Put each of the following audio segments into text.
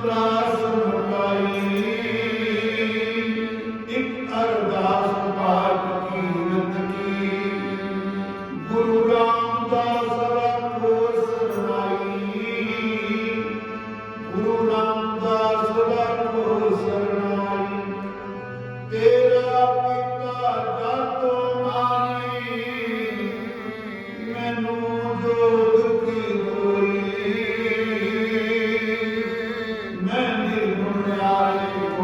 Sampras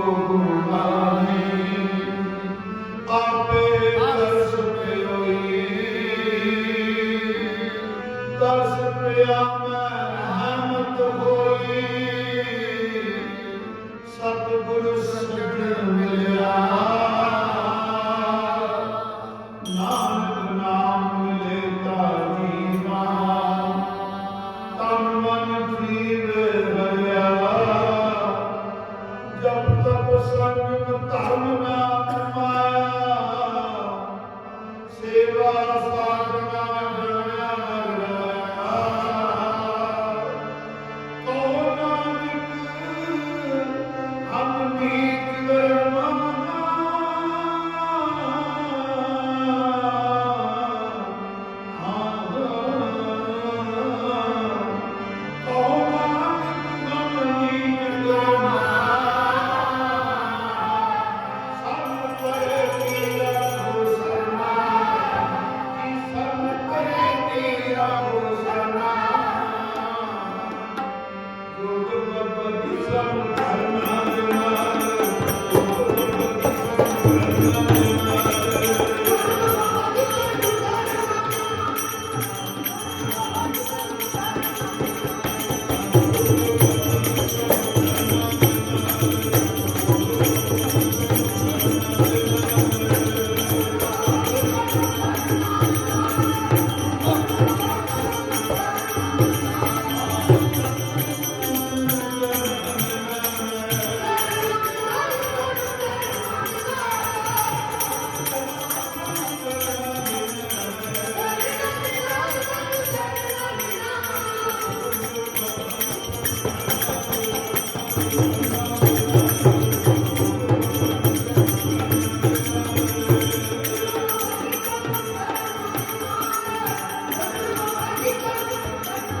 Senhor.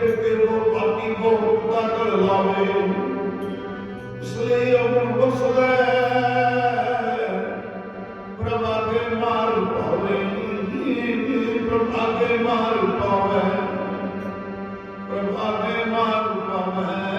ਕੇ ਤੇਰੋ ਪਾਤੀ ਬਹੁਤਾ ਕਰ ਲਾਵੇ। ਇਸ ਲਈ ਆਪਣ ਬਖਸ਼ਦਾ ਪ੍ਰਭਾ ਕੇ ਮਾਰ ਪਾਵੇ। ਪ੍ਰਭਾ ਕੇ ਮਾਰ ਪਾਵੇ। ਪ੍ਰਭਾ ਕੇ ਮਾਰ ਪਾਵੇ।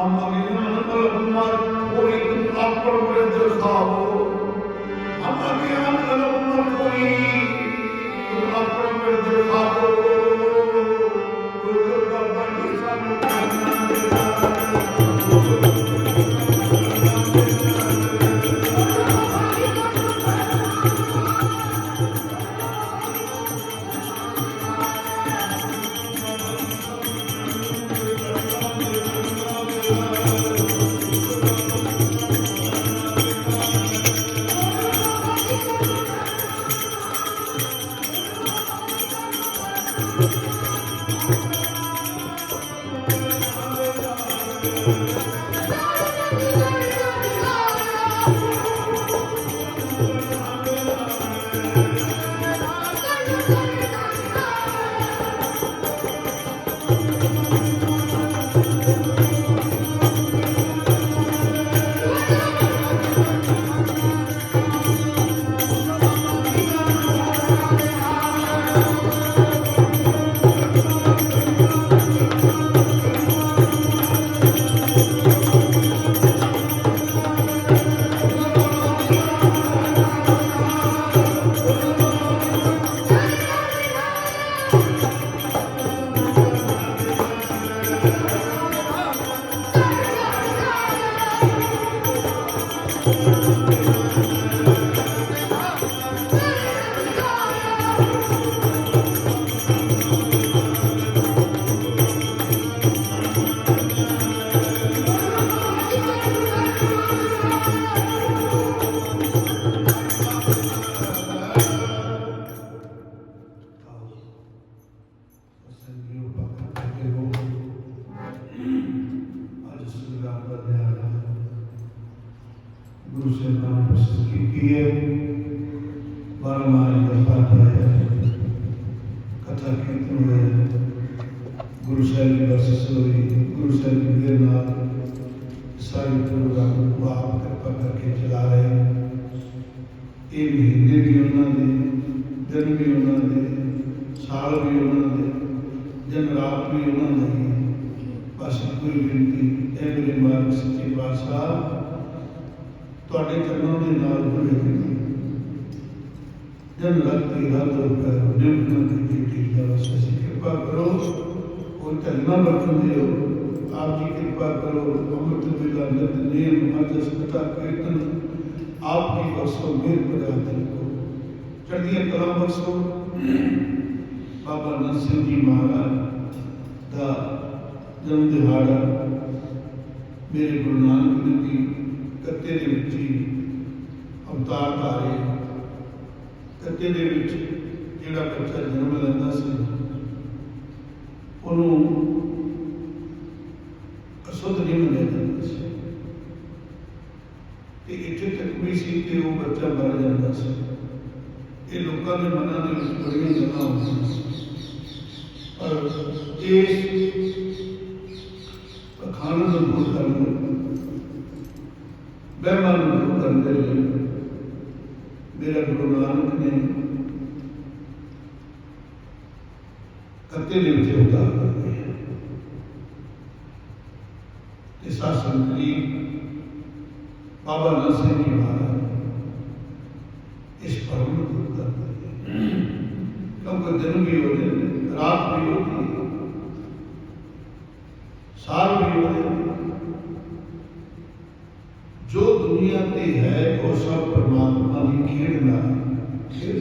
அம்மா அனுகூலகுமார் கோரிக்கும் காப்பம் பிறந்து சாவோ அம்மா அனுகூலகுமார் கோரி காப்பம் பிறந்து சாவோ ਗੁਰੂ ਸਾਹਿਬ ਦੀ ਬਖਸ਼ਿਸ਼ ਹੋਈ ਗੁਰੂ ਸਾਹਿਬ ਦੀ ਨਾਲ ਸਾਰੀ ਪ੍ਰੋਗਰਾਮ ਨੂੰ ਆਪ ਕਿਰਪਾ ਕਰਕੇ ਚਲਾ ਰਹੇ ਇਹ ਮਹੀਨੇ ਵੀ ਉਹਨਾਂ ਦੇ, ਦਿਨ ਵੀ ਉਹਨਾਂ ਦੇ, ਸਾਲ ਵੀ ਉਹਨਾਂ ਦੇ, ਦਿਨ ਰਾਤ ਵੀ ਉਹਨਾਂ ਦੇ ਬਸ ਕੋਈ ਬੇਨਤੀ ਹੈ ਮੇਰੇ ਮਾਲਕ ਸੱਚੇ ਪਾਤਸ਼ਾਹ, ਤੁਹਾਡੇ ਚਰਨਾਂ ਦੇ ਨਾਲ ਹੋਏ ਨੇ। ਜਨ ਰਾਤੀ ਰਾਤ ਰੁਪਏ ਨਿਮਨ ਦੀ ਕੀਤੀ ਦਾ ਸਸੀ ਕਿਰਪਾ ਕਰੋ, ਉਹ ਧਰਨਾ ਬਖਸ਼ ਦਿਓ ਆਪ ਜੀ ਕਿਰਪਾ ਕਰੋ, ਅੰਮ੍ਰਿਤ ਵੇਲਾ ਨਿਤ ਨੇਮ ਅਰਜਸ ਕਥਾ ਕੀਰਤਨ, ਆਪ ਕੀ ਬਖਸ਼ੋ ਮੇਰ ਪ੍ਰਜਾ ਦਿਲ ਚੜ੍ਹਦੀਆਂ ਕਲਾ ਬਖਸ਼ੋ। ਬਾਬਾ ਨਰਸਿੰਘ ਜੀ ਮਹਾਰਾਜ ਦਾ ਜਨਮ ਦਿਹਾੜਾ ਮੇਰੇ ਗੁਰੂ ਨਾਨਕ ਦੇਵ ਜੀ ਕੱਤੇ ਦੇ ਵਿੱਚ ਹੀ ਅਵਤਾਰ ਧਾਰੇ, ਕੱਤੇ ਦੇ ਵਿੱਚ ਜਿਹੜਾ ਬੱਚਾ ਜਨਮ ਲੈਂਦਾ ਸੀ ਉਹਨੂੰ ਅਸੁੱਧ ਨਹੀਂ ਮੰਨਿਆ ਜਾਂਦਾ ਸੀ ਤੇ ਇੱਥੇ ਤੱਕ ਵੀ ਸੀ ਕਿ ਉਹ ਬੱਚਾ ਮਰ ਜਾਂਦਾ ਸੀ ਇਹ ਲੋਕਾਂ ਦੇ ਮਨਾਂ ਦੇ ਵਿੱਚ ਬੜੀਆਂ ਗੱਲਾਂ ਹੁੰਦੀਆਂ ਸੀ ਪਰ ਇਸ ਅਖਾਣ ਨੂੰ ਦੂਰ ਕਰਨ ਲਈ ਬਹਿਮਾਨ ਨੂੰ ਦੂਰ ਕਰਨ ਦੇ ਲਈ ਕੱਤੇ ਦੇ ਵਿੱਚ ਉਤਾਰ ਦਿੱਤੇ ਤੇ ਸਾਸਨ ਦੀ ਬਾਬਾ ਨਰਸਿੰਘ ਜੀ ਮਹਾਰਾਜ ਇਸ ਭਰਮ ਨੂੰ ਦੂਰ ਕਰ ਦਿੱਤੇ ਕਿਉਂਕਿ ਦਿਨ ਵੀ ਉਹਦੇ ਨੇ, ਰਾਤ ਵੀ ਉਹਦੀ ਹੈ, ਸਾਲ ਵੀ ਉਹਦੇ ਨੇ। ਜੋ ਦੁਨੀਆ ਤੇ ਹੈ ਉਹ ਸਭ ਪਰਮਾਤਮਾ ਦੀ ਖੇਡ ਨਾਲ ਹੈ।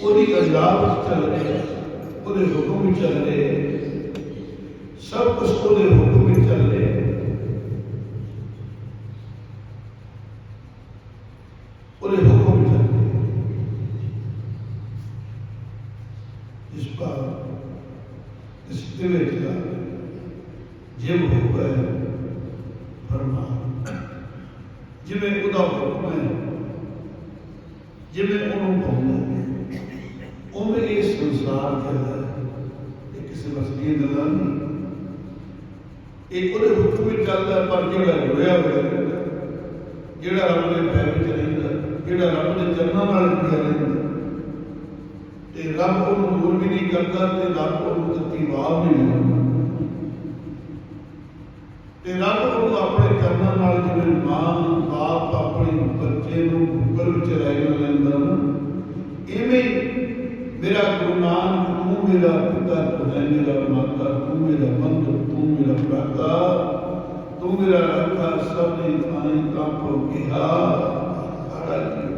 ਉਹਦੀ ਅਜਾਬ ਵਿੱਚ ਚੱਲ ਰਿਹਾ ਉਹਦੇ ਹੁਕਮ ਵਿੱਚ ਚੱਲ ਰਿਹਾ ਸਭ ਕੁਝ ਉਹਦੇ ਹੁਕਮ ਵਿੱਚ ਚੱਲ ਰਿਹਾ ਉਹਦੇ ਹੁਕਮ ਵਿੱਚ ਚੱਲ ਰਿਹਾ ਇਸ ਪਰ ਇਸ ਦੇ ਵਿੱਚ ਦਾ ਜਿਵ ਹੋ ਗਏ ਫਰਮਾ ਜਿਵੇਂ ਉਹਦਾ ਹੁਕਮ ਹੈ ਜਿਵੇਂ ਉਹਨੂੰ ਪਾਉਂਦਾ ਚੱਲਦਾ ਪਰ ਜਿਹੜਾ ਜੁੜਿਆ ਹੋਇਆ ਜਿਹੜਾ ਰੱਬ ਦੇ ਪੈਰ ਵਿੱਚ ਰਹਿੰਦਾ, ਜਿਹੜਾ ਰੱਬ ਦੇ ਚਰਨਾਂ ਨਾਲ ਜੁੜਿਆ ਰਹਿੰਦਾ। ਤੇ ਰੱਬ ਉਹਨੂੰ ਦੂਰ ਵੀ ਨਹੀਂ ਕਰਦਾ ਤੇ ਰੱਬ ਉਹਨੂੰ ਦਿੱਤੀ ਵਾਹ ਨਹੀਂ ਲੈਂਦਾ ਤੇ ਰੱਬ ਉਹਨੂੰ ਆਪਣੇ ਚਰਨਾਂ ਨਾਲ ਜਿਵੇਂ ਮਾਂ, ਬਾਪ ਆਪਣੇ ਬੱਚੇ ਨੂੰ ਉੱਪਰ ਵਿੱਚ ਰਹਿ ਲੈਂਦਾ ਇਵੇਂ ਮੇਰਾ ਗੁਰੂ ਨਾਨਕ, ਤੂੰ ਮੇਰਾ ਪਿਤਾ, ਤੂੰ ਮੇਰਾ ਮਾਤਾ, ਤੂੰ ਮੇਰਾ ਮੰਤਰ ਤੂੰ ਮੇਰਾ ਭਰਾਤਾ ਤੂੰ ਮੇਰਾ ਰੱਖਾ ਸਭ ਨੇ ਥਾਂ ਕੰਮ ਹੋ ਗਿਆ ਹੜਾ